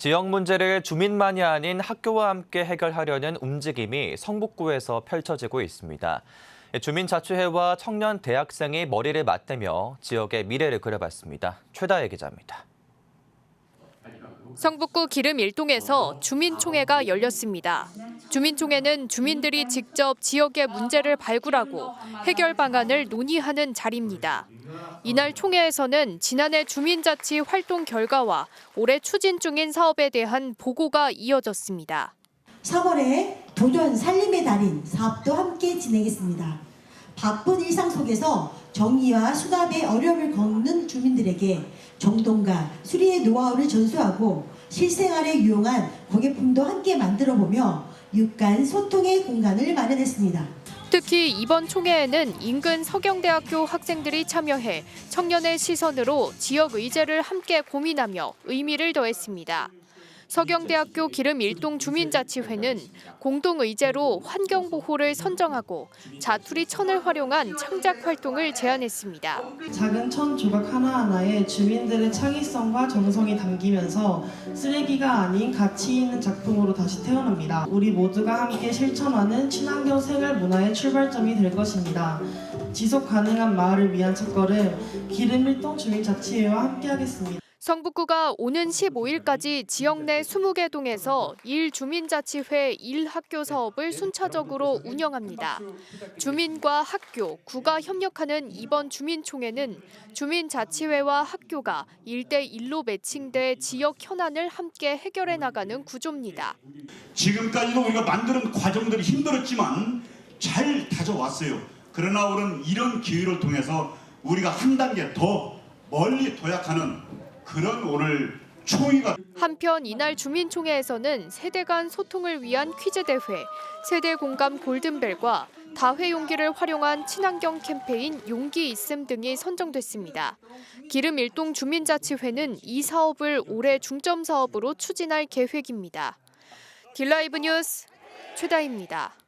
지역 문제를 주민만이 아닌 학교와 함께 해결하려는 움직임이 성북구에서 펼쳐지고 있습니다. 주민자치회와 청년 대학생이 머리를 맞대며 지역의 미래를 그려봤습니다. 최다혜 기자입니다. 성북구 기름 1동에서 주민총회가 열렸습니다. 주민총회는 주민들이 직접 지역의 문제를 발굴하고 해결 방안을 논의하는 자리입니다. 이날 총회에서는 지난해 주민자치 활동 결과와 올해 추진 중인 사업에 대한 보고가 이어졌습니다. 3월에 도전 살림의 달인 사업도 함께 진행했습니다. 바쁜 일상 속에서 정의와 수납의 어려움을 겪는 주민들에게 정돈과 수리의 노하우를 전수하고 실생활에 유용한 고객품도 함께 만들어 보며 육간 소통의 공간을 마련했습니다. 특히 이번 총회에는 인근 서경대학교 학생들이 참여해 청년의 시선으로 지역 의제를 함께 고민하며 의미를 더했습니다. 서경대학교 기름 일동 주민자치회는 공동 의제로 환경 보호를 선정하고 자투리 천을 활용한 창작 활동을 제안했습니다. 작은 천 조각 하나하나에 주민들의 창의성과 정성이 담기면서 쓰레기가 아닌 가치 있는 작품으로 다시 태어납니다. 우리 모두가 함께 실천하는 친환경 생활 문화의 출발점이 될 것입니다. 지속 가능한 마을을 위한 첫걸음 기름 일동 주민자치회와 함께하겠습니다. 성북구가 오는 15일까지 지역 내 20개 동에서 1주민자치회 1학교 사업을 순차적으로 운영합니다. 주민과 학교, 구가 협력하는 이번 주민총회는 주민자치회와 학교가 1대1로 매칭돼 지역 현안을 함께 해결해 나가는 구조입니다. 지금까지도 우리가 만드는 과정들이 힘들었지만 잘 다져왔어요. 그러나 오늘 이런 기회를 통해서 우리가 한 단계 더 멀리 도약하는 그런 오늘 총회가 한편 이날 주민총회에서는 세대 간 소통을 위한 퀴즈 대회, 세대 공감 골든벨과 다회 용기를 활용한 친환경 캠페인 용기 있음 등이 선정됐습니다. 기름 일동 주민자치회는 이 사업을 올해 중점 사업으로 추진할 계획입니다. 딜라이브 뉴스 최다입니다.